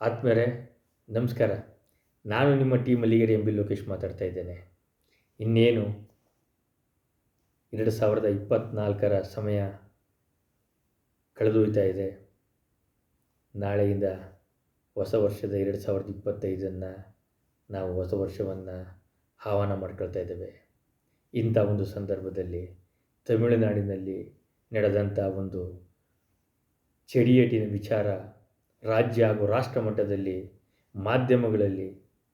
ಆತ್ಮೀಯರೇ, ನಮಸ್ಕಾರ. ನಾನು ನಿಮ್ಮ team Malligere M B Lokesh ಮಾತಾಡ್ತಾ ಇದ್ದೇನೆ. ಇನ್ನೇನು? ಎರಡು ಸಾವಿರದ ಇಪ್ಪತ್ತ್ನಾಲ್ಕರ ಸಮಯ ಕಳೆದೊಯ್ತಾ ಇದೆ. ನಾಳೆಯಿಂದ ಹೊಸ ವರ್ಷದ ಎರಡು ಸಾವಿರದ ಇಪ್ಪತ್ತೈದನ್ನು ನಾವು ಹೊಸ ವರ್ಷವನ್ನು ಆಹ್ವಾನ ಮಾಡ್ಕೊಳ್ತಾ ಇದ್ದೇವೆ. ಇಂಥ ಒಂದು ಸಂದರ್ಭದಲ್ಲಿ ತಮಿಳುನಾಡಿನಲ್ಲಿ ನಡೆದಂಥ ಒಂದು ಚಡಿಯೇಟಿನ ವಿಚಾರ ರಾಜ್ಯ ಹಾಗೂ ರಾಷ್ಟ್ರ ಮಟ್ಟದಲ್ಲಿ ಮಾಧ್ಯಮಗಳಲ್ಲಿ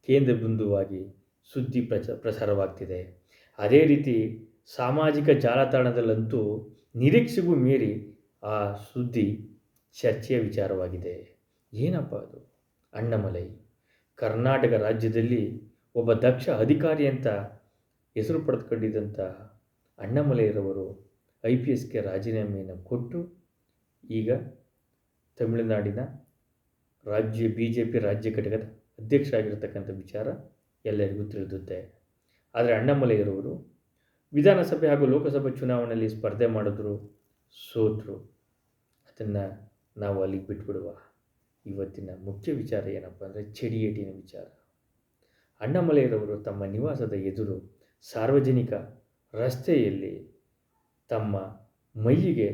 ಕೇಂದ್ರ ಬಿಂದುವಾಗಿ ಸುದ್ದಿ ಪ್ರಚ, ಪ್ರಸಾರವಾಗ್ತಿದೆ. ಅದೇ ರೀತಿ ಸಾಮಾಜಿಕ ಜಾಲತಾಣದಲ್ಲಂತೂ ನಿರೀಕ್ಷೆಗೂ ಮೀರಿ ಆ ಸುದ್ದಿ ಚರ್ಚೆಯ ವಿಚಾರವಾಗಿದೆ. ಏನಪ್ಪ ಅದು? ಅಣ್ಣಮಲೈ, ಕರ್ನಾಟಕ ರಾಜ್ಯದಲ್ಲಿ ಒಬ್ಬ ದಕ್ಷ ಅಧಿಕಾರಿ ಅಂತ ಹೆಸರು ಪಡೆದುಕೊಂಡಿದ್ದಂಥ ಅಣ್ಣಮಲೈರವರು ಐ ಪಿ ಎಸ್ಗೆ ರಾಜೀನಾಮೆಯನ್ನು ಕೊಟ್ಟು ಈಗ ತಮಿಳುನಾಡಿನ ರಾಜ್ಯ ಬಿ ಜೆ ಪಿ ರಾಜ್ಯ ಘಟಕದ ಅಧ್ಯಕ್ಷರಾಗಿರ್ತಕ್ಕಂಥ ವಿಚಾರ ಎಲ್ಲರಿಗೂ ತಿಳಿದುತ್ತೆ ಆದರೆ ಅಣ್ಣಾಮಲೈಯರವರು ವಿಧಾನಸಭೆ ಹಾಗೂ ಲೋಕಸಭೆ ಚುನಾವಣೆಯಲ್ಲಿ ಸ್ಪರ್ಧೆ ಮಾಡಿದ್ರು, ಸೋತರು. ಅದನ್ನು ನಾವು ಅಲ್ಲಿಗೆ ಬಿಟ್ಬಿಡುವ. ಇವತ್ತಿನ ಮುಖ್ಯ ವಿಚಾರ ಏನಪ್ಪ ಅಂದರೆ ಚಡಿಯೇಟಿನ ವಿಚಾರ. ಅಣ್ಣಾಮಲೆಯರವರು ತಮ್ಮ ನಿವಾಸದ ಎದುರು ಸಾರ್ವಜನಿಕ ರಸ್ತೆಯಲ್ಲಿ ತಮ್ಮ ಮೈಯಿಗೆ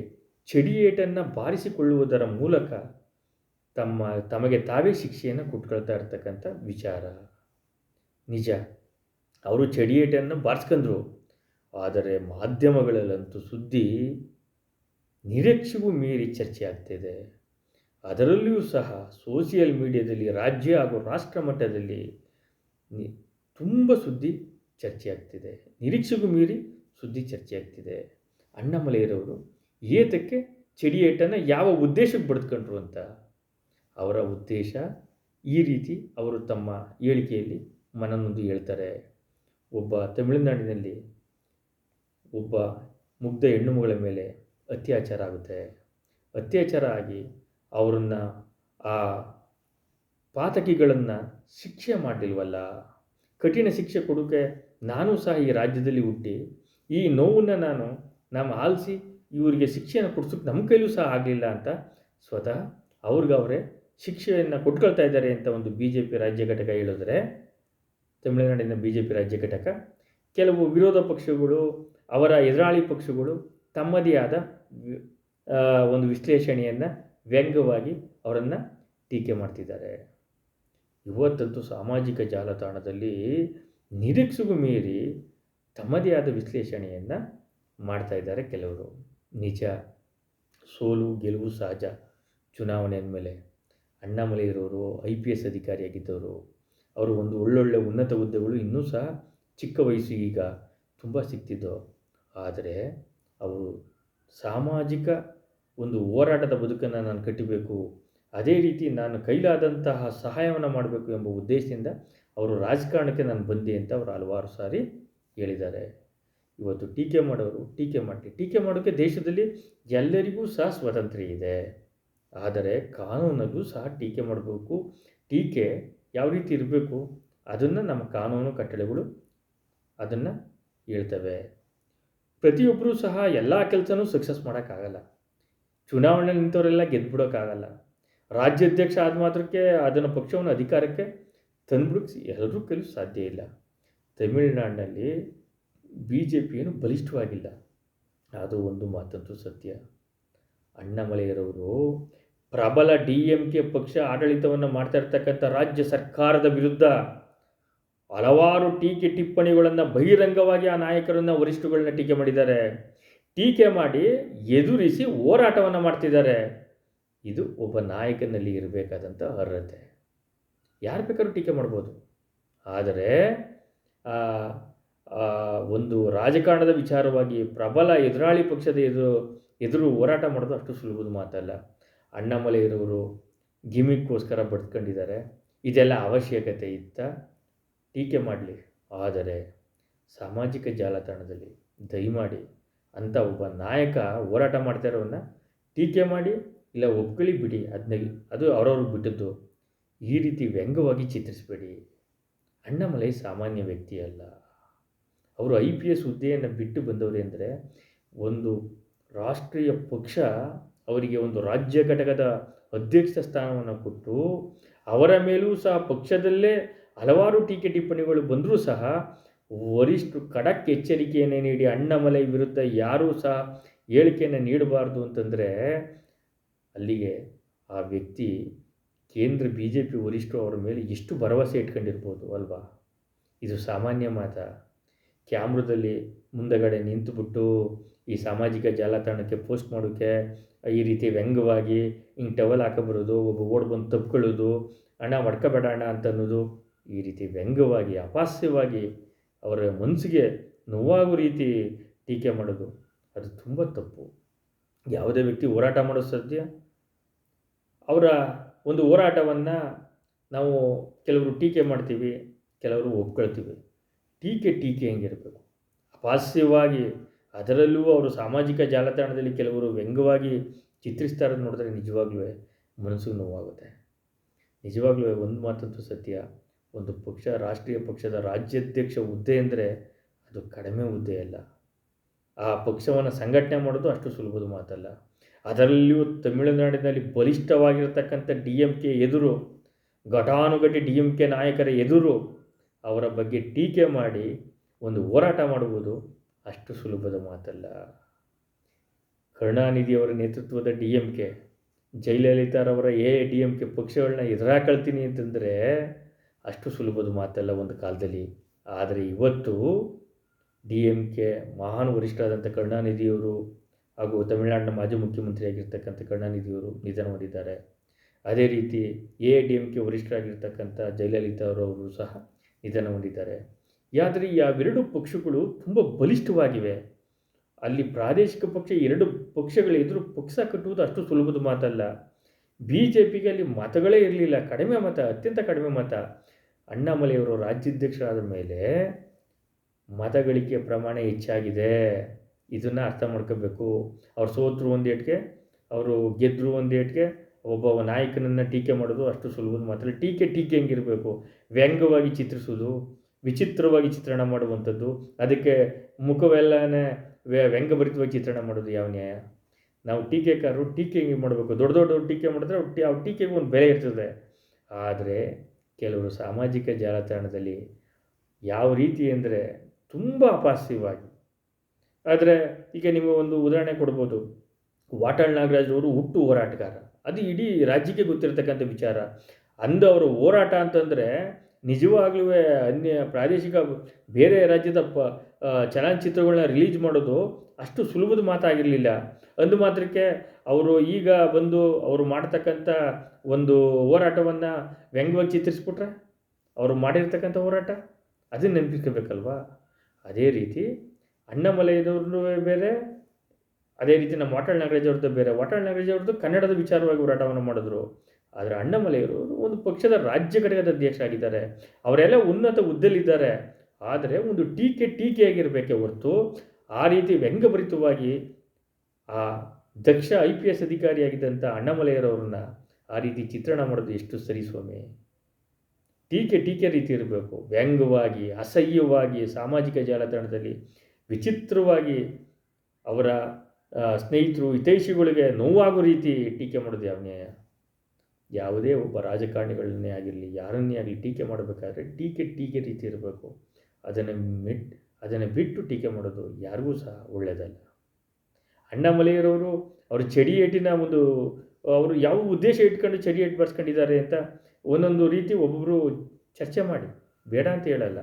ಚಡಿಯೇಟನ್ನು ಬಾರಿಸಿಕೊಳ್ಳುವುದರ ಮೂಲಕ ತಮ್ಮ, ತಮಗೆ ತಾವೇ ಶಿಕ್ಷೆಯನ್ನು ಕೊಟ್ಕೊಳ್ತಾ ಇರ್ತಕ್ಕಂಥ ವಿಚಾರ. ನಿಜ. ಅವರು ಚಡಿಯೇಟನ್ನು ಬಾರಿಸ್ಕೊಂಡ್ರು. ಆದರೆ ಮಾಧ್ಯಮಗಳಲ್ಲಂತೂ ಸುದ್ದಿ ನಿರೀಕ್ಷೆಗೂ ಮೀರಿ ಚರ್ಚೆ ಆಗ್ತಿದೆ. ಅದರಲ್ಲಿಯೂ ಸಹ ಸೋಷಿಯಲ್ ಮೀಡಿಯಾದಲ್ಲಿ ರಾಜ್ಯ ಹಾಗೂ ರಾಷ್ಟ್ರ ಮಟ್ಟದಲ್ಲಿ ತುಂಬ ಸುದ್ದಿ ಚರ್ಚೆ ಆಗ್ತಿದೆ. ನಿರೀಕ್ಷೆಗೂ ಮೀರಿ ಸುದ್ದಿ ಚರ್ಚೆ ಆಗ್ತಿದೆ. ಅಣ್ಣಾಮಲೆಯರವರು ಏತಕ್ಕೆ ಚಡಿಯೇಟನ್ನು ಯಾವ ಉದ್ದೇಶಕ್ಕೆ ಬಡ್ದುಕೊಂಡ್ರು ಅಂತ? ಅವರ ಉದ್ದೇಶ ಈ ರೀತಿ ಅವರು ತಮ್ಮ ಹೇಳಿಕೆಯಲ್ಲಿ ಮನನೊಂದು ಹೇಳ್ತಾರೆ. ಒಬ್ಬ ತಮಿಳುನಾಡಿನಲ್ಲಿ ಒಬ್ಬ ಮುಗ್ಧ ಹೆಣ್ಣು ಮಗಳ ಮೇಲೆ ಅತ್ಯಾಚಾರ ಆಗುತ್ತೆ. ಅತ್ಯಾಚಾರ ಆಗಿ ಅವರನ್ನು ಆ ಪಾತಕಿಗಳನ್ನು ಶಿಕ್ಷೆ ಮಾಡಿಲ್ವಲ್ಲ ಕಠಿಣ ಶಿಕ್ಷೆ ಕೊಡೋಕೆ ನಾನು ಸಹ ಈ ರಾಜ್ಯದಲ್ಲಿ ಹುಟ್ಟಿ, ಈ ನೋವನ್ನು ನಾನು ನಮ್ಮ ಆಲಿಸಿ ಇವರಿಗೆ ಶಿಕ್ಷೆಯನ್ನು ಕೊಡ್ಸೋಕ್ಕೆ ನಮ್ಮ ಕೈಲೂ ಸಹ ಆಗಲಿಲ್ಲ ಅಂತ ಸ್ವತಃ ಅವ್ರಿಗವರೇ ಶಿಕ್ಷೆಯನ್ನು ಕೊಟ್ಕೊಳ್ತಾ ಇದ್ದಾರೆ ಅಂತ ಒಂದು ಬಿ ಜೆ ಪಿ ರಾಜ್ಯ ಘಟಕ ಹೇಳಿದ್ರೆ, ತಮಿಳುನಾಡಿನ ಬಿ ಜೆ ಪಿ ರಾಜ್ಯ ಘಟಕ, ಕೆಲವು ವಿರೋಧ ಪಕ್ಷಗಳು, ಅವರ ಎದುರಾಳಿ ಪಕ್ಷಗಳು ತಮ್ಮದೇ ಆದ ಒಂದು ವಿಶ್ಲೇಷಣೆಯನ್ನು ವ್ಯಂಗ್ಯವಾಗಿ ಅವರನ್ನು ಟೀಕೆ ಮಾಡ್ತಿದ್ದಾರೆ. ಇವತ್ತಂತೂ ಸಾಮಾಜಿಕ ಜಾಲತಾಣದಲ್ಲಿ ನಿರೀಕ್ಷೆಗೂ ಮೀರಿ ತಮ್ಮದೇ ಆದ ವಿಶ್ಲೇಷಣೆಯನ್ನು ಮಾಡ್ತಾ ಇದ್ದಾರೆ ಕೆಲವರು. ನಿಜ, ಸೋಲು, ಗೆಲುವು ಸಹಜ ಚುನಾವಣೆ ಅಂದಮೇಲೆ ಅಣ್ಣಾಮಲೈರವರು, ಐ ಪಿ ಎಸ್ ಅಧಿಕಾರಿಯಾಗಿದ್ದವರು, ಅವರು ಒಂದು ಒಳ್ಳೊಳ್ಳೆ ಉನ್ನತ ಹುದ್ದೆಗಳು ಇನ್ನೂ ಸಹ ಚಿಕ್ಕ ವಯಸ್ಸು ಈಗ ತುಂಬ ಸಿಗ್ತಿದ್ದೋ ಆದರೆ ಅವರು ಸಾಮಾಜಿಕ ಒಂದು ಹೋರಾಟದ ಬದುಕನ್ನು ನಾನು ಕಟ್ಟಬೇಕು, ಅದೇ ರೀತಿ ನಾನು ಕೈಲಾದಂತಹ ಸಹಾಯವನ್ನು ಮಾಡಬೇಕು ಎಂಬ ಉದ್ದೇಶದಿಂದ ಅವರು ರಾಜಕಾರಣಕ್ಕೆ ನಾನು ಬಂದೆ ಅಂತ ಅವರು ಹಲವಾರು ಸಾರಿ ಹೇಳಿದ್ದಾರೆ. ಇವತ್ತು ಟೀಕೆ ಮಾಡೋರು ಟೀಕೆ ಮಾಡಿ ಟೀಕೆ ಮಾಡೋಕ್ಕೆ ದೇಶದಲ್ಲಿ ಎಲ್ಲರಿಗೂ ಸಹ ಸ್ವಾತಂತ್ರ್ಯ ಇದೆ. ಆದರೆ ಕಾನೂನಲ್ಲೂ ಸಹ ಟೀಕೆ ಮಾಡಬೇಕು. ಟೀಕೆ ಯಾವ ರೀತಿ ಇರಬೇಕು? ಅದನ್ನು ನಮ್ಮ ಕಾನೂನು ಕಟ್ಟಳೆಗಳು ಅದನ್ನು ಹೇಳ್ತವೆ. ಪ್ರತಿಯೊಬ್ಬರೂ ಸಹ ಎಲ್ಲ ಕೆಲಸನೂ ಸಕ್ಸಸ್ ಮಾಡೋಕ್ಕಾಗಲ್ಲ. ಚುನಾವಣೆ ನಿಂತವರೆಲ್ಲ ಗೆದ್ದುಬಿಡೋಕ್ಕಾಗಲ್ಲ ರಾಜ್ಯಾಧ್ಯಕ್ಷ ಆದ ಮಾತ್ರಕ್ಕೆ ಅದನ್ನು ಪಕ್ಷವನ್ನು ಅಧಿಕಾರಕ್ಕೆ ತಂದ್ಬಿಡೋಕ್ಕೆ ಎಲ್ಲರೂ ಕೈಲೂ ಸಾಧ್ಯ ಇಲ್ಲ. ತಮಿಳುನಾಡಿನಲ್ಲಿ ಬಿ ಜೆ ಪಿಯನ್ನು ಬಲಿಷ್ಠವಾಗಿಲ್ಲ. ಅದು ಒಂದು ಮಾತಂತೂ ಸತ್ಯ. ಅಣ್ಣಾಮಲೈಯರವರು ಪ್ರಬಲ ಡಿ ಎಂ ಕೆ ಪಕ್ಷ ಆಡಳಿತವನ್ನು ಮಾಡ್ತಾ ಇರ್ತಕ್ಕಂಥ ರಾಜ್ಯ ಸರ್ಕಾರದ ವಿರುದ್ಧ ಹಲವಾರು ಟೀಕೆ ಟಿಪ್ಪಣಿಗಳನ್ನು ಬಹಿರಂಗವಾಗಿ ಆ ನಾಯಕರನ್ನು ವರಿಷ್ಠಗಳನ್ನ ಟೀಕೆ ಮಾಡಿದ್ದಾರೆ. ಟೀಕೆ ಮಾಡಿ ಎದುರಿಸಿ ಹೋರಾಟವನ್ನು ಮಾಡ್ತಿದ್ದಾರೆ. ಇದು ಒಬ್ಬ ನಾಯಕನಲ್ಲಿ ಇರಬೇಕಾದಂಥ ಅರ್ಹತೆ. ಯಾರು ಬೇಕಾದ್ರೂ ಟೀಕೆ ಮಾಡ್ಬೋದು. ಆದರೆ ಒಂದು ರಾಜಕಾರಣದ ವಿಚಾರವಾಗಿ ಪ್ರಬಲ ಎದುರಾಳಿ ಪಕ್ಷದ ಎದುರು ಎದುರು ಹೋರಾಟ ಮಾಡೋದು ಅಷ್ಟು ಸುಲಭದ ಮಾತಲ್ಲ. ಅಣ್ಣಾಮಲೈರವರು ಗಿಮಿಕ್ಕೋಸ್ಕರ ಬಡ್ಕೊಂಡಿದ್ದಾರೆ ಇದೆಲ್ಲ ಅವಶ್ಯಕತೆ ಇತ್ತ ಟೀಕೆ ಮಾಡಲಿ. ಆದರೆ ಸಾಮಾಜಿಕ ಜಾಲತಾಣದಲ್ಲಿ ದಯಮಾಡಿ ಅಂಥ ಒಬ್ಬ ನಾಯಕ ಹೋರಾಟ ಮಾಡ್ತಾ ಟೀಕೆ ಮಾಡಿ, ಇಲ್ಲ ಒಪ್ಕೊಳ್ಳಿ ಬಿಡಿ. ಅದನ್ನ ಅದು ಅವ್ರವ್ರಿಗೆ ಬಿಟ್ಟದ್ದು. ಈ ರೀತಿ ವ್ಯಂಗ್ಯವಾಗಿ ಚಿತ್ರಿಸಬೇಡಿ. ಅಣ್ಣಾಮಲೈ ಸಾಮಾನ್ಯ ವ್ಯಕ್ತಿ ಅಲ್ಲ. ಅವರು ಐ ಪಿ ಎಸ್ ಹುದ್ದೆಯನ್ನು ಬಿಟ್ಟು ಬಂದವರು ಅಂದರೆ ಒಂದು ರಾಷ್ಟ್ರೀಯ ಪಕ್ಷ ಅವರಿಗೆ ಒಂದು ರಾಜ್ಯ ಘಟಕದ ಅಧ್ಯಕ್ಷ ಸ್ಥಾನವನ್ನು ಕೊಟ್ಟು ಅವರ ಮೇಲೂ ಸಹ ಪಕ್ಷದಲ್ಲೇ ಹಲವಾರು ಟೀಕೆ ಟಿಪ್ಪಣಿಗಳು ಬಂದರೂ ಸಹ ವರಿಷ್ಠರು ಖಡಕ್ ಎಚ್ಚರಿಕೆಯನ್ನು ನೀಡಿ ಅಣ್ಣಾಮಲೈ ವಿರುದ್ಧ ಯಾರೂ ಸಹ ಹೇಳಿಕೆಯನ್ನು ನೀಡಬಾರ್ದು ಅಂತಂದರೆ ಅಲ್ಲಿಗೆ ಆ ವ್ಯಕ್ತಿ ಕೇಂದ್ರ ಬಿ ಜೆ ಪಿ ವರಿಷ್ಠರು ಅವರ ಮೇಲೆ ಎಷ್ಟು ಭರವಸೆ ಇಟ್ಕೊಂಡಿರ್ಬೋದು ಅಲ್ವಾ? ಇದು ಸಾಮಾನ್ಯ ಮಾತ. ಕ್ಯಾಮ್ರದಲ್ಲಿ ಮುಂದಗಡೆ ನಿಂತುಬಿಟ್ಟು ಈ ಸಾಮಾಜಿಕ ಜಾಲತಾಣಕ್ಕೆ ಪೋಸ್ಟ್ ಮಾಡೋಕ್ಕೆ ಈ ರೀತಿ ವ್ಯಂಗ್ಯವಾಗಿ ಹಿಂಗೆ ಟವಲ್ ಹಾಕೊಬರೋದು, ಒಬ್ಬ ಓಡ್ ಬಂದು ತಪ್ಕೊಳ್ಳೋದು ಅಣ್ಣ ಹೊಡ್ಕೋಬೇಡ ಅಣ್ಣ ಅಂತ ಅನ್ನೋದು ಈ ರೀತಿ ವ್ಯಂಗ್ಯವಾಗಿ, ಅಪಾಸ್ಯವಾಗಿ ಅವರ ಮನಸ್ಸಿಗೆ ನೋವಾಗೋ ರೀತಿ ಟೀಕೆ ಮಾಡೋದು, ಅದು ತುಂಬ ತಪ್ಪು. ಯಾವುದೇ ವ್ಯಕ್ತಿ ಹೋರಾಟ ಮಾಡೋ ಸಾಧ್ಯ? ಅವರ ಒಂದು ಹೋರಾಟವನ್ನು ನಾವು ಕೆಲವರು ಟೀಕೆ ಮಾಡ್ತೀವಿ, ಕೆಲವರು ಒಪ್ಕೊಳ್ತೀವಿ. ಟೀಕೆ ಟೀಕೆ ಹೆಂಗಿರಬೇಕು? ಅಪಾಸ್ಯವಾಗಿ ಅದರಲ್ಲೂ ಅವರು ಸಾಮಾಜಿಕ ಜಾಲತಾಣದಲ್ಲಿ ಕೆಲವರು ವ್ಯಂಗ್ಯವಾಗಿ ಚಿತ್ರಿಸ್ತಾ ನೋಡಿದ್ರೆ ನಿಜವಾಗ್ಲೂ ಮನಸ್ಸು ನೋವಾಗುತ್ತೆ. ನಿಜವಾಗ್ಲೂ ಒಂದು ಮಾತಂತೂ ಸತ್ಯ, ಒಂದು ಪಕ್ಷ, ರಾಷ್ಟ್ರೀಯ ಪಕ್ಷದ ರಾಜ್ಯಾಧ್ಯಕ್ಷ ಹುದ್ದೆ ಅಂದರೆ ಅದು ಕಡಿಮೆ ಹುದ್ದೆ ಅಲ್ಲ. ಆ ಪಕ್ಷವನ್ನು ಸಂಘಟನೆ ಮಾಡೋದು ಅಷ್ಟು ಸುಲಭದ ಮಾತಲ್ಲ. ಅದರಲ್ಲಿಯೂ ತಮಿಳುನಾಡಿನಲ್ಲಿ ಬಲಿಷ್ಠವಾಗಿರತಕ್ಕಂಥ ಡಿ ಎಂ ಕೆ ಎದುರು, ಘಟಾನುಘಟಿ ಡಿ ಎಂ ಕೆ ನಾಯಕರ ಎದುರು ಅವರ ಬಗ್ಗೆ ಟೀಕೆ ಮಾಡಿ, ಒಂದು ಹೋರಾಟ ಮಾಡುವುದು ಅಷ್ಟು ಸುಲಭದ ಮಾತಲ್ಲ. ಕರುಣಾನಿಧಿಯವರ ನೇತೃತ್ವದ ಡಿ ಎಂ ಕೆ, ಜಯಲಲಿತಾರವರ ಎ ಡಿ ಎಂ ಕೆ ಪಕ್ಷಗಳನ್ನ ಎದುರಾಕಳ್ತೀನಿ ಅಂತಂದರೆ ಅಷ್ಟು ಸುಲಭದ ಮಾತಲ್ಲ ಒಂದು ಕಾಲದಲ್ಲಿ. ಆದರೆ ಇವತ್ತು ಡಿ ಎಂ ಕೆ ಮಹಾನ್ ವರಿಷ್ಠರಾದಂಥ ಕರುಣಾನಿಧಿಯವರು ಹಾಗೂ ತಮಿಳುನಾಡಿನ ಮಾಜಿ ಮುಖ್ಯಮಂತ್ರಿಯಾಗಿರ್ತಕ್ಕಂಥ ಕರುಣಾನಿಧಿಯವರು ನಿಧನ ಹೊಂದಿದ್ದಾರೆ. ಅದೇ ರೀತಿ ಎ ಡಿ ಎಂ ಕೆ ವರಿಷ್ಠರಾಗಿರ್ತಕ್ಕಂಥ ಜಯಲಲಿತಾ ಅವರವರು ಸಹ ನಿಧನ ಹೊಂದಿದ್ದಾರೆ. ಆದರೆ ಯಾವೆರಡು ಪಕ್ಷಗಳು ತುಂಬ ಬಲಿಷ್ಠವಾಗಿವೆ. ಅಲ್ಲಿ ಪ್ರಾದೇಶಿಕ ಪಕ್ಷ ಎರಡು ಪಕ್ಷಗಳ ಎದುರು ಪಕ್ಷ ಕಟ್ಟುವುದು ಅಷ್ಟು ಸುಲಭದ ಮಾತಲ್ಲ. ಬಿ ಜೆ ಪಿಗೆ ಅಲ್ಲಿ ಮತಗಳೇ ಇರಲಿಲ್ಲ. ಕಡಿಮೆ ಮತ, ಅತ್ಯಂತ ಕಡಿಮೆ ಮತ. ಅಣ್ಣಾಮಲೆಯವರು ರಾಜ್ಯಾಧ್ಯಕ್ಷರಾದ ಮೇಲೆ ಮತಗಳಿಕೆ ಪ್ರಮಾಣ ಹೆಚ್ಚಾಗಿದೆ. ಇದನ್ನು ಅರ್ಥ ಮಾಡ್ಕೋಬೇಕು. ಅವ್ರು ಸೋತರು ಒಂದೇಟ್ಗೆ ಅವರು ಗೆದ್ದರು ಒಂದು ಏಟ್ಗೆ, ಒಬ್ಬ ನಾಯಕನನ್ನು ಟೀಕೆ ಮಾಡೋದು ಅಷ್ಟು ಸುಲಭದ ಮಾತಲ್ಲ. ಟೀಕೆ ಟೀಕೆ ಹೆಂಗಿರಬೇಕು? ವ್ಯಂಗ್ಯವಾಗಿ ಚಿತ್ರಿಸೋದು ವಿಚಿತ್ರವಾಗಿ ಚಿತ್ರಣ ಮಾಡುವಂಥದ್ದು. ಅದಕ್ಕೆ ಮುಖವೆಲ್ಲನೇ ವ್ಯಂಗಭರಿತವಾಗಿ ಚಿತ್ರಣ ಮಾಡೋದು ಯಾವ ನ್ಯಾಯ? ನಾವು ಟೀಕೆಕಾರರು ಟೀಕೆ ಮಾಡಬೇಕು. ದೊಡ್ಡ ದೊಡ್ಡ ಟೀಕೆ ಮಾಡಿದ್ರೆ ಆ ಟೀಕೆಗೆ ಒಂದು ಬೆಲೆ ಇರ್ತದೆ. ಆದರೆ ಕೆಲವರು ಸಾಮಾಜಿಕ ಜಾಲತಾಣದಲ್ಲಿ ಯಾವ ರೀತಿ ಅಂದರೆ ತುಂಬ ಅಪಾಸ್ಯವಾಗಿ ಆದರೆ ಈಗ ನಿಮಗೆ ಒಂದು ಉದಾಹರಣೆ ಕೊಡ್ಬೋದು. ವಾಟಾಳ್ ನಾಗರಾಜ್ ಅವರು ಹುಟ್ಟು ಹೋರಾಟಗಾರ. ಅದು ಇಡೀ ರಾಜ್ಯಕ್ಕೆ ಗೊತ್ತಿರತಕ್ಕಂಥ ವಿಚಾರ. ಅಂದು ಅವರ ಹೋರಾಟ ಅಂತಂದರೆ ನಿಜವಾಗ್ಲೂ ಅನ್ಯ ಪ್ರಾದೇಶಿಕ ಬೇರೆ ರಾಜ್ಯದ ಪ ಚಲನಚಿತ್ರಗಳನ್ನ ರಿಲೀಸ್ ಮಾಡೋದು ಅಷ್ಟು ಸುಲಭದ ಮಾತಾಗಿರಲಿಲ್ಲ. ಅಂದು ಮಾತ್ರಕ್ಕೆ ಅವರು ಈಗ ಬಂದು ಅವರು ಮಾಡ್ತಕ್ಕಂಥ ಒಂದು ಹೋರಾಟವನ್ನು ವ್ಯಂಗ್ಯವಾಗಿ ಚಿತ್ರಿಸ್ಬಿಟ್ರೆ ಅವರು ಮಾಡಿರ್ತಕ್ಕಂಥ ಹೋರಾಟ? ಅದನ್ನು ನೆನಪಿಸ್ಕೋಬೇಕಲ್ವಾ? ಅದೇ ರೀತಿ ಅಣ್ಣಾಮಲೈದವ್ರದ್ದು ಬೇರೆ, ಅದೇ ರೀತಿ ನಮ್ಮ ವಾಟಾಳ್ ನಾಗರಾಜ್ ಅವ್ರದ್ದು ಬೇರೆ. ವಾಟಾಳ್ ನಾಗರಾಜ್ ಅವ್ರದ್ದು ಕನ್ನಡದ ವಿಚಾರವಾಗಿ ಹೋರಾಟವನ್ನು ಮಾಡಿದ್ರು. ಆದರೆ ಅಣ್ಣಮಲೆಯವರು ಒಂದು ಪಕ್ಷದ ರಾಜ್ಯ ಘಟಕದ ಅಧ್ಯಕ್ಷ ಆಗಿದ್ದಾರೆ. ಅವರೆಲ್ಲ ಉನ್ನತ ಹುದ್ದೆಲಿದ್ದಾರೆ ಆದರೆ ಒಂದು ಟೀಕೆ ಟೀಕೆಯಾಗಿರಬೇಕೇ ಹೊರತು ಆ ರೀತಿ ವ್ಯಂಗ್ಯಭರಿತವಾಗಿ ಆ ದಕ್ಷ ಐ ಪಿ ಎಸ್ ಅಧಿಕಾರಿಯಾಗಿದ್ದಂಥ ಅಣ್ಣಮಲೆಯರವ್ರನ್ನ ಆ ರೀತಿ ಚಿತ್ರಣ ಮಾಡೋದು ಎಷ್ಟು ಸರಿ ಸ್ವಾಮಿ? ಟೀಕೆ ಟೀಕೆ ರೀತಿ ಇರಬೇಕು. ವ್ಯಂಗ್ಯವಾಗಿ, ಅಸಹ್ಯವಾಗಿ, ಸಾಮಾಜಿಕ ಜಾಲತಾಣದಲ್ಲಿ ವಿಚಿತ್ರವಾಗಿ ಅವರ ಸ್ನೇಹಿತರು ಹಿತೈಷಿಗಳಿಗೆ ನೋವಾಗೋ ರೀತಿ ಟೀಕೆ ಮಾಡೋದು ಯಾವ ಯಾವುದೇ ಒಬ್ಬ ರಾಜಕಾರಣಿಗಳನ್ನೇ ಆಗಿರಲಿ, ಯಾರನ್ನೇ ಆಗಲಿ ಟೀಕೆ ಮಾಡಬೇಕಾದ್ರೆ ಟೀಕೆ ಟೀಕೆ ರೀತಿ ಇರಬೇಕು. ಅದನ್ನು ಮಿಟ್, ಅದನ್ನು ಬಿಟ್ಟು ಟೀಕೆ ಮಾಡೋದು ಯಾರಿಗೂ ಸಹ ಒಳ್ಳೆಯದಲ್ಲ ಅಣ್ಣಾಮಲೆಯರವರು ಅವರು ಚಡಿ ಏಟಿನ ಒಂದು, ಅವರು ಯಾವ ಉದ್ದೇಶ ಇಟ್ಕೊಂಡು ಚಡಿ ಏಟು ಬರ್ಸ್ಕೊಂಡಿದ್ದಾರೆ ಅಂತ ಒಂದೊಂದು ರೀತಿ ಒಬ್ಬೊಬ್ಬರು ಚರ್ಚೆ ಮಾಡಿ. ಬೇಡ ಅಂತ ಹೇಳಲ್ಲ.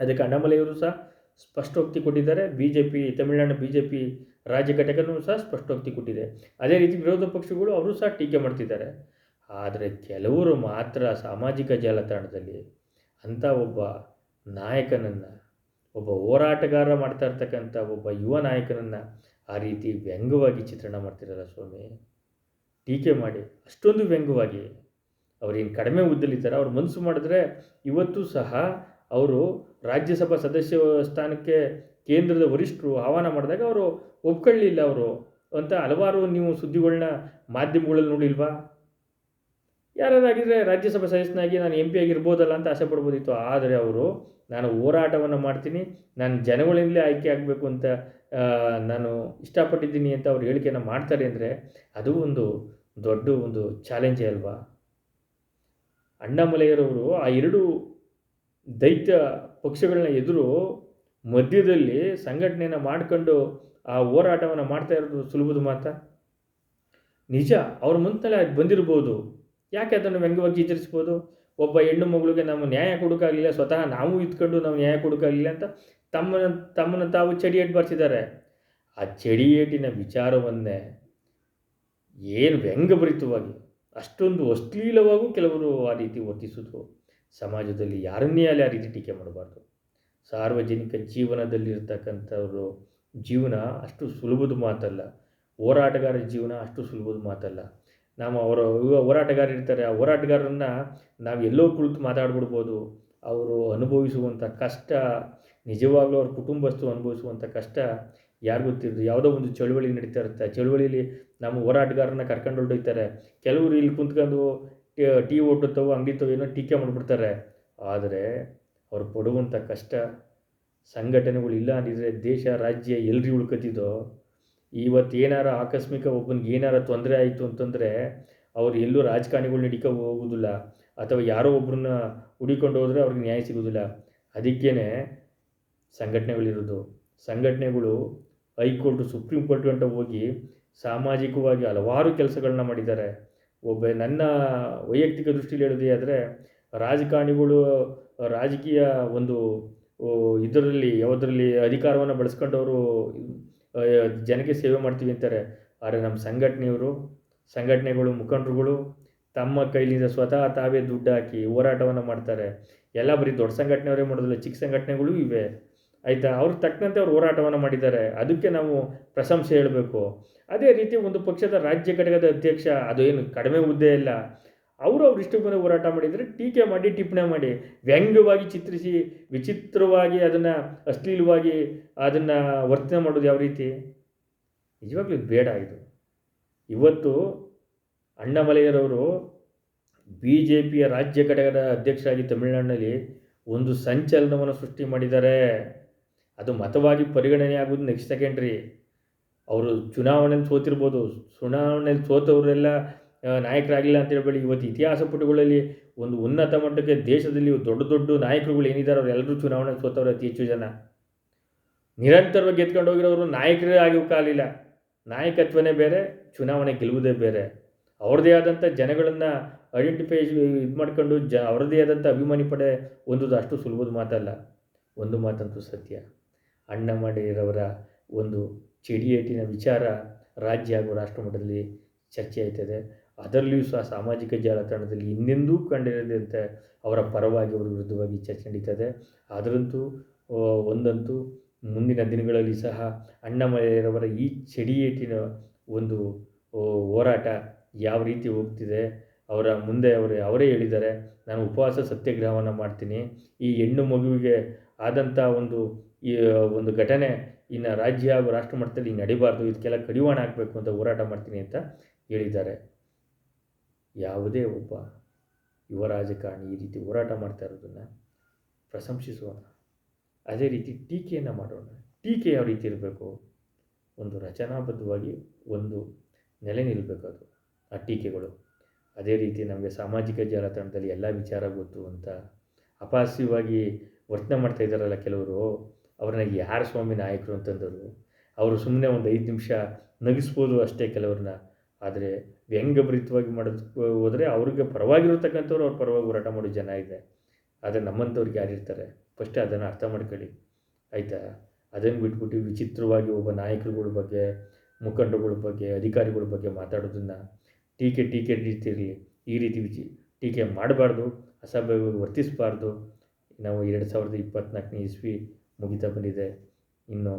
ಅದಕ್ಕೆ ಅಣ್ಣಾಮಲೆಯವರು ಸಹ ಸ್ಪಷ್ಟೋಕ್ತಿ ಕೊಟ್ಟಿದ್ದಾರೆ. B J P Tamil Nadu B J P ರಾಜ್ಯ ಘಟಕನೂ ಸಹ ಸ್ಪಷ್ಟೋಕ್ತಿ ಕೊಟ್ಟಿದೆ. ಅದೇ ರೀತಿ ವಿರೋಧ ಪಕ್ಷಗಳು ಅವರು ಸಹ ಟೀಕೆ ಮಾಡ್ತಿದ್ದಾರೆ. ಆದರೆ ಕೆಲವರು ಮಾತ್ರ ಸಾಮಾಜಿಕ ಜಾಲತಾಣದಲ್ಲಿ ಅಂಥ ಒಬ್ಬ ನಾಯಕನನ್ನು, ಒಬ್ಬ ಹೋರಾಟಗಾರ ಮಾಡ್ತಾ ಇರ್ತಕ್ಕಂಥ ಒಬ್ಬ ಯುವ ನಾಯಕನನ್ನು ಆ ರೀತಿ ವ್ಯಂಗ್ಯವಾಗಿ ಚಿತ್ರಣ ಮಾಡ್ತಿರಲ್ಲ ಸ್ವಾಮಿ? ಟೀಕೆ ಮಾಡಿ, ಅಷ್ಟೊಂದು ವ್ಯಂಗ್ಯವಾಗಿ. ಅವ್ರೇನು ಕಡಿಮೆ ಉದ್ದಲಿದ್ದಾರೆ ಅವ್ರು ಮನಸ್ಸು ಮಾಡಿದ್ರೆ ಇವತ್ತು ಸಹ ಅವರು ರಾಜ್ಯಸಭಾ ಸದಸ್ಯ ಸ್ಥಾನಕ್ಕೆ ಕೇಂದ್ರದ ವರಿಷ್ಠರು ಆಹ್ವಾನ ಮಾಡಿದಾಗ ಅವರು ಒಪ್ಕೊಳ್ಳಿಲ್ಲ ಅವರು ಅಂತ ಹಲವಾರು ನೀವು ಸುದ್ದಿಗಳನ್ನ ಮಾಧ್ಯಮಗಳಲ್ಲಿ ನೋಡಿಲ್ವಾ? ಯಾರಾಗಿದ್ದರೆ ರಾಜ್ಯಸಭಾ ಸದಸ್ಯನಾಗಿ ನಾನು ಎಂ ಪಿ ಆಗಿರ್ಬೋದಲ್ಲ ಅಂತ ಆಸೆ ಪಡ್ಬೋದಿತ್ತು. ಆದರೆ ಅವರು, ನಾನು ಹೋರಾಟವನ್ನು ಮಾಡ್ತೀನಿ, ನಾನು ಜನಗಳಿಂದಲೇ ಆಯ್ಕೆ ಆಗಬೇಕು ಅಂತ ನಾನು ಇಷ್ಟಪಟ್ಟಿದ್ದೀನಿ ಅಂತ ಅವ್ರು ಹೇಳಿಕೆಯನ್ನು ಮಾಡ್ತಾರೆ ಅಂದರೆ ಅದು ಒಂದು ದೊಡ್ಡ ಒಂದು ಚಾಲೆಂಜೇ ಅಲ್ವಾ? ಅಣ್ಣಾಮಲೆಯರವರು ಆ ಎರಡು ದೈತ್ಯ ಪಕ್ಷಗಳನ್ನ ಎದುರು ಮಧ್ಯದಲ್ಲಿ ಸಂಘಟನೆಯನ್ನು ಮಾಡ್ಕೊಂಡು ಆ ಹೋರಾಟವನ್ನು ಮಾಡ್ತಾ ಇರೋದು ಸುಲಭದ ಮಾತ? ನಿಜ, ಅವ್ರ ಮುಂತಲೇ ಅದು ಬಂದಿರ್ಬೋದು. ಯಾಕೆ ಅದನ್ನು ವ್ಯಂಗ್ಯವಾಗಿ ಚಿತ್ರಿಸ್ಬೋದು ಒಬ್ಬ ಹೆಣ್ಣು ಮಗಳಿಗೆ ನಾವು ನ್ಯಾಯ ಕೊಡೋಕ್ಕಾಗಲಿಲ್ಲ, ಸ್ವತಃ ನಾವು ಇದ್ಕೊಂಡು ನಾವು ನ್ಯಾಯ ಕೊಡೋಕ್ಕಾಗಲಿಲ್ಲ ಅಂತ ತಮ್ಮನ ತಮ್ಮನ್ನು ತಾವು ಚಡಿಯೇಟ್ ಬರ್ತಿದ್ದಾರೆ ಆ ಚಡಿಯೇಟಿನ ವಿಚಾರವನ್ನೇ ಏನು ವ್ಯಂಗ್ಯಭರಿತವಾಗಿ, ಅಷ್ಟೊಂದು ಅಶ್ಲೀಲವಾಗೂ ಕೆಲವರು ಆ ರೀತಿ ವರ್ತಿಸಿದ್ರು. ಸಮಾಜದಲ್ಲಿ ಯಾರನ್ನೇ ಅಲ್ಲಿ ಆ ರೀತಿ ಟೀಕೆ ಮಾಡಬಾರ್ದು. ಸಾರ್ವಜನಿಕ ಜೀವನದಲ್ಲಿರ್ತಕ್ಕಂಥವರು ಜೀವನ ಅಷ್ಟು ಸುಲಭದ ಮಾತಲ್ಲ. ಹೋರಾಟಗಾರ ಜೀವನ ಅಷ್ಟು ಸುಲಭದ ಮಾತಲ್ಲ. ನಾವು ಅವರ ಹೋರಾಟಗಾರ ಇರ್ತಾರೆ, ಆ ಹೋರಾಟಗಾರರನ್ನು ನಾವು ಎಲ್ಲೋ ಕುಳಿತು ಮಾತಾಡ್ಬಿಡ್ಬೋದು. ಅವರು ಅನುಭವಿಸುವಂಥ ಕಷ್ಟ, ನಿಜವಾಗ್ಲೂ ಅವ್ರ ಕುಟುಂಬಸ್ಥರು ಅನುಭವಿಸುವಂಥ ಕಷ್ಟ ಯಾರು ಗೊತ್ತಿರೋದು ಯಾವುದೋ ಒಂದು ಚಳುವಳಿ ನಡೀತಾ ಇರುತ್ತೆ. ಆ ಚಳುವಳಿಲಿ ನಮ್ಮ ಹೋರಾಟಗಾರನ ಕರ್ಕೊಂಡು ಹೊರಡೋಯ್ತಾರೆ ಕೆಲವರು ಇಲ್ಲಿ ಕುಂತ್ಕೊಂಡು ಟೀ ಓಟುತ್ತವೋ ಅಂಗಡಿ ತವೋ ಏನೋ ಟೀಕೆ ಮಾಡಿಬಿಡ್ತಾರೆ. ಆದರೆ ಅವ್ರು ಪಡುವಂಥ ಕಷ್ಟ, ಸಂಘಟನೆಗಳು ಇಲ್ಲ ಅಂದಿದ್ರೆ ದೇಶ, ರಾಜ್ಯ ಎಲ್ರಿ ಉಳ್ಕತ್ತಿದ್ದೋ ಇವತ್ತು ಏನಾರ ಆಕಸ್ಮಿಕ ಒಬ್ಬನಿಗೆ ಏನಾರ ತೊಂದರೆ ಆಯಿತು ಅಂತಂದರೆ ಅವ್ರು ಎಲ್ಲೂ ರಾಜಕಾರಣಿಗಳು ನಡಿಕೊ ಹೋಗೋದಿಲ್ಲ ಅಥವಾ ಯಾರೋ ಒಬ್ಬರನ್ನ ಹುಡಿಕೊಂಡು ಹೋದರೆ ಅವ್ರಿಗೆ ನ್ಯಾಯ ಸಿಗೋದಿಲ್ಲ. ಅದಕ್ಕೇ ಸಂಘಟನೆಗಳಿರೋದು. ಸಂಘಟನೆಗಳು ಹೈಕೋರ್ಟು, ಸುಪ್ರೀಂ ಕೋರ್ಟ್ ಗಂಟ ಹೋಗಿ ಸಾಮಾಜಿಕವಾಗಿ ಹಲವಾರು ಕೆಲಸಗಳನ್ನ ಮಾಡಿದ್ದಾರೆ. ಒಬ್ಬ ನನ್ನ ವೈಯಕ್ತಿಕ ದೃಷ್ಟಿಯಲ್ಲಿ ಹೇಳೋದೇ ಆದರೆ ರಾಜಕಾರಣಿಗಳು, ರಾಜಕೀಯ ಒಂದು ಇದರಲ್ಲಿ, ಯಾವುದರಲ್ಲಿ ಅಧಿಕಾರವನ್ನು ಬಳಸ್ಕೊಂಡವರು ಜನಕ್ಕೆ ಸೇವೆ ಮಾಡ್ತೀವಿ ಅಂತಾರೆ. ಆದರೆ ನಮ್ಮ ಸಂಘಟನೆಯವರು, ಸಂಘಟನೆಗಳು, ಮುಖಂಡರುಗಳು ತಮ್ಮ ಕೈಲಿಂದ ಸ್ವತಃ ತಾವೇ ದುಡ್ಡು ಹಾಕಿ ಹೋರಾಟವನ್ನು ಮಾಡ್ತಾರೆ. ಎಲ್ಲ ಬರೀ ದೊಡ್ಡ ಸಂಘಟನೆಯವರೇ ಮಾಡೋದಿಲ್ಲ, ಚಿಕ್ಕ ಸಂಘಟನೆಗಳು ಇವೆ. ಆಯಿತಾ? ಅವ್ರಿಗೆ ತಕ್ಕಂತೆ ಅವ್ರು ಹೋರಾಟವನ್ನು ಮಾಡಿದ್ದಾರೆ. ಅದಕ್ಕೆ ನಾವು ಪ್ರಶಂಸೆ ಹೇಳಬೇಕು. ಅದೇ ರೀತಿ ಒಂದು ಪಕ್ಷದ ರಾಜ್ಯ ಘಟಕದ ಅಧ್ಯಕ್ಷ, ಅದು ಏನು ಕಡಿಮೆ ಹುದ್ದೆ ಇಲ್ಲ. ಅವರು ಅವ್ರ ಇಷ್ಟಕ್ಕೆ ಬಂದ ಹೋರಾಟ ಮಾಡಿದರೆ ಟೀಕೆ ಮಾಡಿ, ಟಿಪ್ಪಣೆ ಮಾಡಿ. ವ್ಯಂಗ್ಯವಾಗಿ ಚಿತ್ರಿಸಿ, ವಿಚಿತ್ರವಾಗಿ ಅದನ್ನು ಅಶ್ಲೀಲವಾಗಿ ಅದನ್ನು ವರ್ತನೆ ಮಾಡೋದು ಯಾವ ರೀತಿ? ನಿಜವಾಗ್ಲೂ ಬೇಡ ಇದು. ಇವತ್ತು ಅಣ್ಣಾಮಲೈಯರವರು ಬಿ ಜೆ ಪಿಯ ರಾಜ್ಯ ಘಟಕದ ಅಧ್ಯಕ್ಷರಾಗಿ ತಮಿಳುನಾಡಿನಲ್ಲಿ ಒಂದು ಸಂಚಲನವನ್ನು ಸೃಷ್ಟಿ ಮಾಡಿದ್ದಾರೆ. ಅದು ಮತವಾಗಿ ಪರಿಗಣನೆ ಆಗೋದು ನೆಕ್ಸ್ಟ್ ಸೆಕೆಂಡ್ರಿ ಅವರು ಚುನಾವಣೆಯಲ್ಲಿ ಸೋತಿರ್ಬೋದು. ಚುನಾವಣೆಯಲ್ಲಿ ಸೋತವರೆಲ್ಲ ನಾಯಕರಾಗಿಲ್ಲ ಅಂತ ಹೇಳ್ಬೇಡಿ. ಇವತ್ತು ಇತಿಹಾಸ ಪುಟಗಳಲ್ಲಿ ಒಂದು ಉನ್ನತ ಮಟ್ಟಕ್ಕೆ ದೇಶದಲ್ಲಿ ದೊಡ್ಡ ದೊಡ್ಡ ನಾಯಕರುಗಳು ಏನಿದ್ದಾರೆ ಅವರೆಲ್ಲರೂ ಚುನಾವಣೆ ಸೋತವ್ರು ಅತಿ ಹೆಚ್ಚು ಜನ. ನಿರಂತರವಾಗಿ ಗೆದ್ಕೊಂಡು ಹೋಗಿರೋರು ನಾಯಕರೇ ಆಗೋಕ್ಕಾಗಲಿಲ್ಲ ನಾಯಕತ್ವನೇ ಬೇರೆ, ಚುನಾವಣೆ ಗೆಲ್ಲುವುದೇ ಬೇರೆ. ಅವ್ರದ್ದೇ ಆದಂಥ ಜನಗಳನ್ನು ಐಡೆಂಟಿಫೈ ಇದು ಮಾಡ್ಕೊಂಡು ಜ, ಅವ್ರದ್ದೇ ಆದಂಥ ಅಭಿಮಾನಿ ಪಡೆ ಹೊಂದೋದು ಅಷ್ಟು ಸುಲಭದ ಮಾತಲ್ಲ. ಒಂದು ಮಾತಂತೂ ಸತ್ಯ. ಅಣ್ಣ ಮಾಡಿರವರ ಒಂದು ಚಡಿಯೇಟಿನ ವಿಚಾರ ರಾಜ್ಯ ಹಾಗೂ ರಾಷ್ಟ್ರ ಮಟ್ಟದಲ್ಲಿ ಚರ್ಚೆ ಆಯ್ತದೆ. ಅದರಲ್ಲಿಯೂ ಸಹ ಸಾಮಾಜಿಕ ಜಾಲತಾಣದಲ್ಲಿ ಇನ್ನೆಂದೂ ಕಂಡಿರದಂತೆ ಅವರ ಪರವಾಗಿ ಅವರ ವಿರುದ್ಧವಾಗಿ ಚರ್ಚೆ ನಡೀತದೆ. ಅದರಂತೂ ಒಂದಂತೂ ಮುಂದಿನ ದಿನಗಳಲ್ಲಿ ಸಹ ಅಣ್ಣಾಮಲೈಯರವರ ಈ ಚಡಿಯೇಟಿನ ಒಂದು ಹೋರಾಟ ಯಾವ ರೀತಿ ಹೋಗ್ತಿದೆ, ಅವರ ಮುಂದೆ ಅವರು ಅವರೇ ಹೇಳಿದ್ದಾರೆ, ನಾನು ಉಪವಾಸ ಸತ್ಯಾಗ್ರಹವನ್ನು ಮಾಡ್ತೀನಿ, ಈ ಹೆಣ್ಣು ಮಗುವಿಗೆ ಆದಂಥ ಒಂದು, ಈ, ಒಂದು ಘಟನೆ ಇನ್ನು ರಾಜ್ಯ ಹಾಗೂ ರಾಷ್ಟ್ರ ಮಟ್ಟದಲ್ಲಿ ನಡಿಬಾರ್ದು, ಇದಕ್ಕೆಲ್ಲ ಕಡಿವಾಣ ಹಾಕಬೇಕು ಅಂತ ಹೋರಾಟ ಮಾಡ್ತೀನಿ ಅಂತ ಹೇಳಿದ್ದಾರೆ. ಯಾವುದೇ ಒಬ್ಬ ಯುವ ರಾಜಕಾರಣಿ ಈ ರೀತಿ ಹೋರಾಟ ಮಾಡ್ತಾ ಇರೋದನ್ನು ಪ್ರಶಂಸಿಸೋಣ. ಅದೇ ರೀತಿ ಟೀಕೆಯನ್ನು ಮಾಡೋಣ. ಟೀಕೆ ಯಾವ ರೀತಿ ಇರಬೇಕು? ಒಂದು ರಚನಾಬದ್ಧವಾಗಿ ಒಂದು ನೆಲೆ ನಿಲ್ಲಬೇಕು ಅದು, ಆ ಟೀಕೆಗಳು. ಅದೇ ರೀತಿ ನಮಗೆ ಸಾಮಾಜಿಕ ಜಾಲತಾಣದಲ್ಲಿ ಎಲ್ಲ ವಿಚಾರ ಗೊತ್ತು ಅಂತ ಅಪಾಸ್ಯವಾಗಿ ವರ್ತನೆ ಮಾಡ್ತಾ ಇದ್ದಾರಲ್ಲ ಕೆಲವರು. ಅವ್ರನ್ನ ಯಾರು ಸ್ವಾಮಿ ನಾಯಕರು ಅಂತಂದರು ಅವರು ಸುಮ್ಮನೆ ಒಂದು ಐದು ನಿಮಿಷ ನಗಿಸ್ಬೋದು ಅಷ್ಟೇ ಕೆಲವ್ರನ್ನ. ಆದರೆ ವ್ಯಂಗ್ಯಭರಿತವಾಗಿ ಮಾಡೋದಕ್ಕೆ ಹೋದರೆ ಅವ್ರಿಗೆ ಪರವಾಗಿರತಕ್ಕಂಥವ್ರು ಅವ್ರ ಪರವಾಗಿ ಹೋರಾಟ ಮಾಡೋ ಜನ ಇದೆ. ಆದರೆ ನಮ್ಮಂಥವ್ರಿಗೆ ಯಾರಿರ್ತಾರೆ ಫಸ್ಟ್ ಅದನ್ನು ಅರ್ಥ ಮಾಡ್ಕೊಳ್ಳಿ. ಆಯಿತಾ? ಅದನ್ನು ಬಿಟ್ಬಿಟ್ಟು ವಿಚಿತ್ರವಾಗಿ ಒಬ್ಬ ನಾಯಕರುಗಳ ಬಗ್ಗೆ, ಮುಖಂಡರುಗಳ ಬಗ್ಗೆ, ಅಧಿಕಾರಿಗಳ ಬಗ್ಗೆ ಮಾತಾಡೋದನ್ನು ಟೀಕೆ ಟೀಕೆ ರೀತಿಯಲ್ಲಿ ಈ ರೀತಿ ವಿಚಿ, ಟೀಕೆ ಮಾಡಬಾರ್ದು, ಅಸಭ್ಯವಾಗಿ ವರ್ತಿಸಬಾರ್ದು. ನಾವು ಎರಡು ಸಾವಿರದ ಇಪ್ಪತ್ತ್ನಾಲ್ಕನೇ ಇಸ್ವಿ ಮುಗಿತಾ ಬಂದಿದೆ. ಇನ್ನು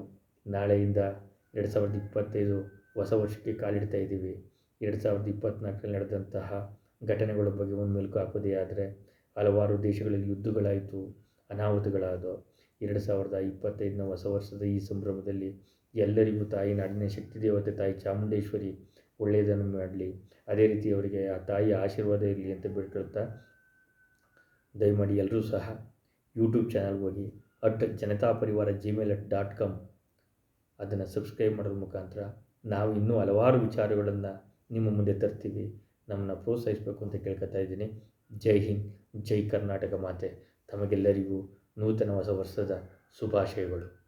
ನಾಳೆಯಿಂದ ಎರಡು ಸಾವಿರದ ಇಪ್ಪತ್ತೈದು ಹೊಸ ವರ್ಷಕ್ಕೆ ಕಾಲಿಡ್ತಾ ಇದ್ದೀವಿ. ಎರಡು ಸಾವಿರದ ಇಪ್ಪತ್ತ್ನಾಲ್ಕರಲ್ಲಿ ನಡೆದಂತಹ ಘಟನೆಗಳ ಬಗ್ಗೆ ಒಂದು ಮೆಲುಕು ಹಾಕೋದೇ ಆದರೆ ಹಲವಾರು ದೇಶಗಳಲ್ಲಿ ಯುದ್ಧಗಳಾಯಿತು, ಅನಾಹುತಗಳಾದವು. ಎರಡು ಸಾವಿರದ ಇಪ್ಪತ್ತೈದನ ಹೊಸ ವರ್ಷದ ಈ ಸಂಭ್ರಮದಲ್ಲಿ ಎಲ್ಲರಿಗೂ ತಾಯಿ ನಾಡಿನ ಶಕ್ತಿ ದೇವತೆ ತಾಯಿ ಚಾಮುಂಡೇಶ್ವರಿ ಒಳ್ಳೆಯದನ್ನು ಮಾಡಲಿ. ಅದೇ ರೀತಿ ಅವರಿಗೆ ಆ ತಾಯಿಯ ಆಶೀರ್ವಾದ ಇರಲಿ ಅಂತ ಬೇಡ್ಕೊಳ್ತಾ ದಯಮಾಡಿ ಎಲ್ಲರೂ ಸಹ ಯೂಟ್ಯೂಬ್ ಚಾನಲ್ಗೆ ಹೋಗಿ at Janata Parivar Gmail at dot com ಅದನ್ನು ಸಬ್ಸ್ಕ್ರೈಬ್ ಮಾಡೋದ್ರ ಮುಖಾಂತರ ನಾವು ಇನ್ನೂ ಹಲವಾರು ವಿಚಾರಗಳನ್ನು ನಿಮ್ಮ ಮುಂದೆ ತರ್ತೀವಿ. ನಮ್ಮನ್ನು ಪ್ರೋತ್ಸಾಹಿಸಬೇಕು ಅಂತ ಕೇಳ್ಕೊತಾ ಇದ್ದೀನಿ. ಜೈ ಹಿಂದ್, ಜೈ ಕರ್ನಾಟಕ ಮಾತೆ. ತಮಗೆಲ್ಲರಿಗೂ ನೂತನ ಹೊಸ ವರ್ಷದ ಶುಭಾಶಯಗಳು.